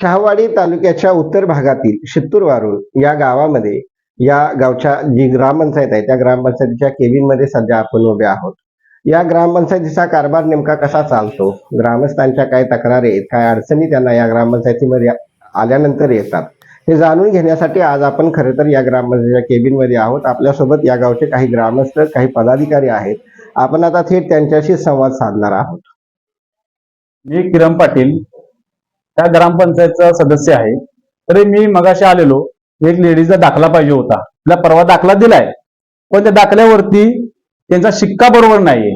शहावाडी तालुक्याच्या उत्तर भागातील शित्तूर वारुळ या गावामध्ये या गावच्या जी ग्रामपंचायत आहे त्या ग्रामपंचायतीच्या केबिनमध्ये सध्या आपण उभे आहोत. या ग्रामपंचायतीचा कारभार नेमका कसा चालतो? ग्रामस्थांच्या काय तक्रारी आहेत? काय अडचणी त्यांना या ग्रामपंचायतीमध्ये आल्यानंतर येतात? हे जाणून घेण्यासाठी आज आपण खरे तर या ग्रामपंचायतीच्या केबिनमध्ये आहोत. आपल्यासोबत या गावचे काही ग्रामस्थ काही पदाधिकारी आहेत. आपण आता थेट त्यांच्याशी संवाद साधणार आहोत. मी किरण पाटील त्या ग्रामपंचायतचा सदस्य आहे. तरी मी मगाशी आलेलो. एक लेडीजचा दाखला पाहिजे होता. तिला परवा दाखला दिलाय. पण त्या दाखल्यावरती त्यांचा शिक्का बरोबर नाहीये.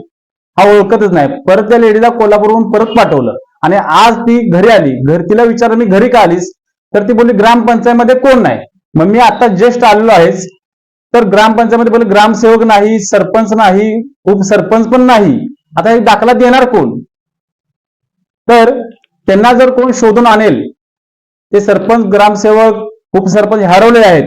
हा ओळखतच नाही. परत त्या लेडीला कोल्हापूरहून परत पाठवलं. आणि आज ती घरी आली. घर तिला विचारलं मी घरी का आलीस? तर ती बोलली ग्रामपंचायतमध्ये कोण नाही? मग मी आता ज्येष्ठ आलेलो आहेच. तर ग्रामपंचायतमध्ये बोलले ग्रामसेवक नाही सरपंच नाही उपसरपंच पण नाही. आता हे दाखला देणार कोण? तर त्यांना जर कोण शोधून आणेल ते सरपंच ग्रामसेवक उपसरपंच हरवले आहेत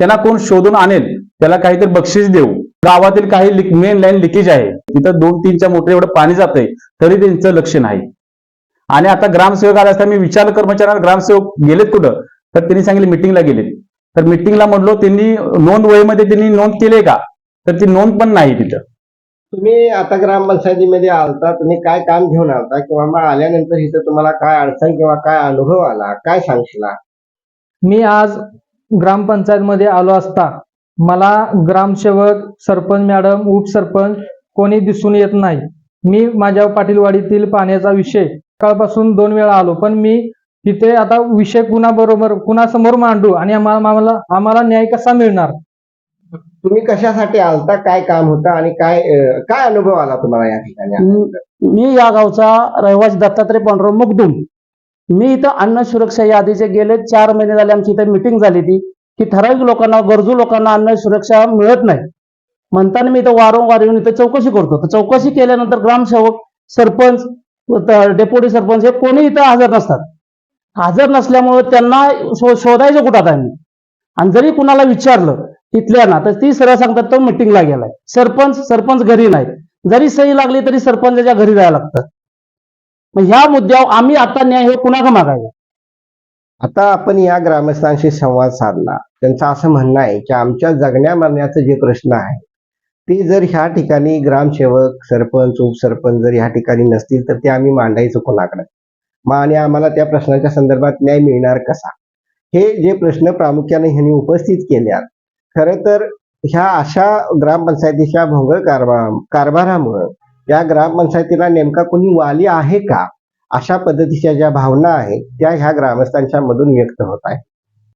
त्यांना कोण शोधून आणेल त्याला काहीतरी बक्षीस देऊ. गावातील काही मेन लाईन लिकेज आहे. तिथं दोन तीनच्या मोठे एवढं पाणी जातंय तरी त्यांचं लक्ष नाही. आणि आता ग्रामसेवक आला असता मी विचार कर्मचाऱ्यांना म्हणजे ग्रामसेवक गेलेत कुठं? तर त्यांनी सांगितले मिटिंगला गेलेत. तर मिटिंगला म्हणलो त्यांनी नोंद वहीमध्ये त्यांनी नोंद केली का? तर ती नोंद पण नाही तिथं. तुम्ही आता ग्रामपंचायतीमध्ये आलता तुम्ही काय काम घेऊन आलता किंवा मग आल्यानंतर इथं तुम्हाला काय अडचण किंवा काय अनुभव आला काय सांगशील? मी आज ग्रामपंचायत मध्ये आलो असता मला ग्रामसेवक सरपंच मॅडम उपसरपंच कोणी दिसून येत नाही. मी माझ्या पाटीलवाडीतील पाण्याचा विषय कालपासून दोन वेळा आलो पण मी तिथे आता विषय कुणाबरोबर कुणासमोर मांडू आणि आम्हाला आम्हाला न्याय कसा मिळणार? तुम्ही कशासाठी आलता काय काम होतं आणि काय अं, काय अनुभव आला तुम्हाला या ठिकाणी? आल्यानंतर? मी या गावचा रहिवासी दत्तात्रय पांडुरंग मुगदुम मी इथं अन्न सुरक्षा यादीचे गेले चार महिने झाले आमची इथं मिटिंग झाली ती की ठराविक लोकांना गरजू लोकांना अन्न सुरक्षा मिळत नाही. म्हणताना मी इथं वारंवार येऊन इथं चौकशी करतो. तर चौकशी केल्यानंतर ग्रामसेवक सरपंच त- डेप्युटी सरपंच हे कोणी इथं हजर नसतात. हजर नसल्यामुळे त्यांना शो- शोधायचं कुठं आता आम्ही. आणि जरी कुणाला विचारलं तिथल्या ना तर ती सरळ सांगतात तो मिटिंगला गेलाय. सरपंच सरपंच घरी नाही जरी सही लागली तरी सरपंचाच्या घरी जायला लागतं मग ह्या मुद्द्यावर आम्ही आता न्याय हे कुणाकडे मागायचा? आता आपण या ग्रामस्थांशी संवाद साधला. त्यांचं असं म्हणणं आहे की आमच्या जगण्या मरण्याचे जे प्रश्न आहे ते जर ह्या ठिकाणी ग्रामसेवक सरपंच उपसरपंच जर ह्या ठिकाणी नसतील तर ते आम्ही मांडायचं कोणाकडे? मग आणि आम्हाला त्या प्रश्नाच्या संदर्भात न्याय मिळणार कसा? हे जे प्रश्न प्रामुख्याने ह्यांनी उपस्थित केल्यात खरं तर ह्या अशा ग्रामपंचायतीच्या भोंगळ कारभा कारभारामुळं या ग्रामपंचायतीला नेमका कोणी वाली आहे का? अशा पद्धतीच्या ज्या भावना आहेत त्या ह्या ग्रामस्थांच्या मधून व्यक्त होत आहेत.